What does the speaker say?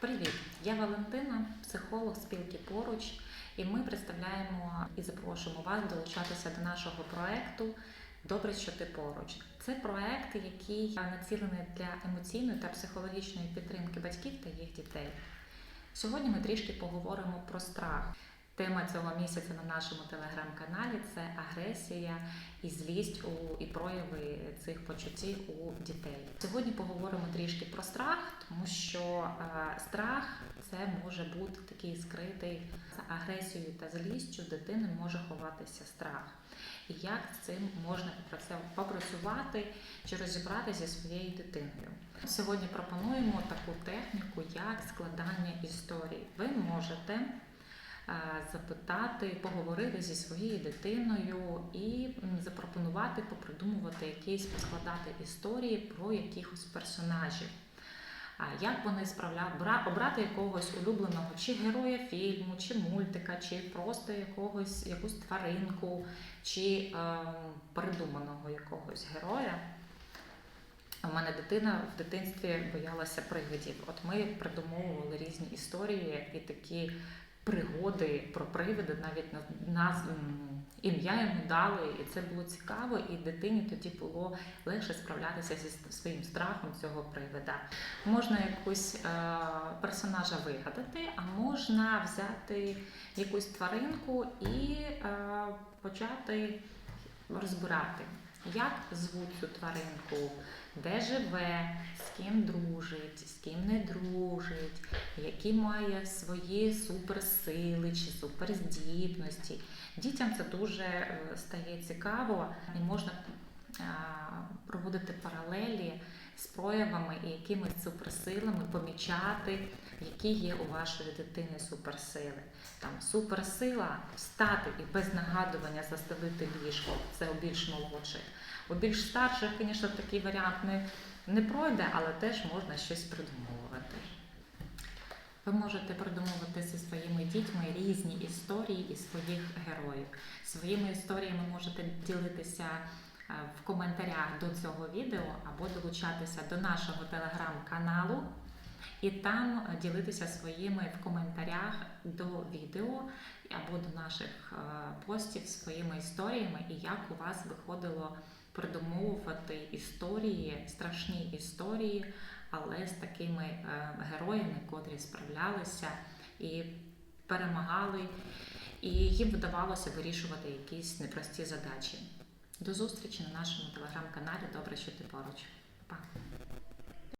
Привіт! Я Валентина, психолог спілки поруч, і ми представляємо і запрошуємо вас долучатися до нашого проекту Добре, що ти поруч. Це проект, який націлений для емоційної та психологічної підтримки батьків та їх дітей. Сьогодні ми трішки поговоримо про страх. Тема цього місяця на нашому телеграм-каналі це агресія і злість у і прояви цих почуттів у дітей. Сьогодні поговоримо трішки про страх, тому що е, страх це може бути такий скритий за агресією та злістю дитини може ховатися страх. І як з цим можна попрацю- попрацювати чи розібратися зі своєю дитиною? Сьогодні пропонуємо таку техніку, як складання історій. Ви можете запитати, поговорити зі своєю дитиною і запропонувати попридумувати якісь поскладати історії про якихось персонажів. Як вони справляють, обрати якогось улюбленого чи героя фільму, чи мультика, чи просто якогось якусь тваринку, чи е, придуманого якогось героя. У мене дитина в дитинстві боялася привидів. От ми придумовували різні історії і такі пригоди про привиди, навіть на ім'я йому дали, і це було цікаво, і дитині тоді було легше справлятися зі своїм страхом цього привида. Можна якусь е, персонажа вигадати, а можна взяти якусь тваринку і е, почати розбирати, як звуть цю тваринку, де живе, з ким дружить, з ким не дружить, які має свої суперсили чи суперздібності. Дітям це дуже е, стає цікаво. І можна е, проводити паралелі з проявами і якимись суперсилами, помічати, які є у вашої дитини суперсили. Там суперсила встати і без нагадування застелити ліжко. Це у більш молодших. У більш старших, звісно, такий варіант не, не пройде, але теж можна щось придумовувати. Ви можете придумувати зі своїми дітьми різні історії і своїх героїв. Своїми історіями можете ділитися в коментарях до цього відео або долучатися до нашого телеграм-каналу і там е, ділитися своїми в коментарях до відео або до наших е, постів своїми історіями і як у вас виходило придумовувати історії, страшні історії, але з такими е, героями, котрі справлялися і перемагали, і їм вдавалося вирішувати якісь непрості задачі. До зустрічі на нашому телеграм-каналі. Добре, що ти поруч. Па!